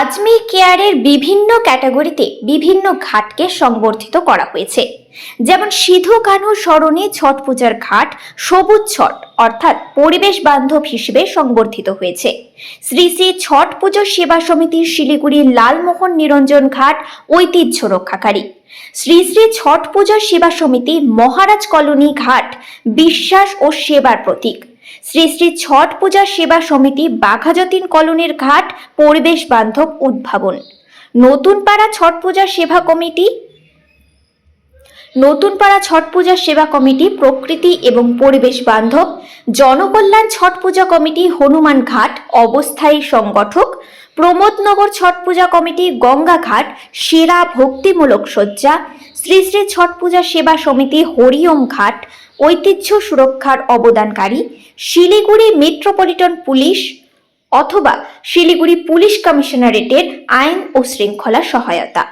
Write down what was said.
আজমি কেয়ারের বিভিন্ন ক্যাটাগরিতে বিভিন্ন ঘাটকে সংবর্ধিত করা হয়েছে। যেমন সিধু কানু স্মরণে ছট পূজার ঘাট, সবুজ ছট অর্থাৎ পরিবেশ বান্ধব হিসেবে সংবর্ধিত হয়েছে। শ্রী শ্রী ছট পুজো সেবা সমিতির শিলিগুড়ির লালমোহন নিরঞ্জন ঘাট ঐতিহ্য রক্ষাকারী। শ্রী শ্রী ছট পূজা সেবা সমিতি মহারাজ কলোনি ঘাট, বিশ্বাস ও সেবার প্রতীক। শ্রী শ্রী ছট পূজা সেবা সমিতি বাঘাযতীন কলোনির ঘাট পরিবেশ বান্ধব উদ্ভাবন। নতুন পাড়া ছট পূজা সেবা কমিটি নতুন পাড়া ছট পূজা সেবা কমিটি, প্রকৃতি এবং পরিবেশ বান্ধব, জনকল্যাণ ছট পূজা কমিটি, হনুমান ঘাট, অবস্থায়ী সংগঠক, প্রমোদনগর ছট পূজা কমিটি, গঙ্গা ঘাট, সেরা ভক্তিমূলক শয্যা, শ্রী শ্রী ছট পূজা সেবা সমিতি, হরিওম ঘাট, ঐতিহ্য সুরক্ষার অবদানকারী, শিলিগুড়ি মেট্রোপলিটন পুলিশ অথবা শিলিগুড়ি পুলিশ কমিশনারেটের আইন ও শৃঙ্খলা সহায়তা।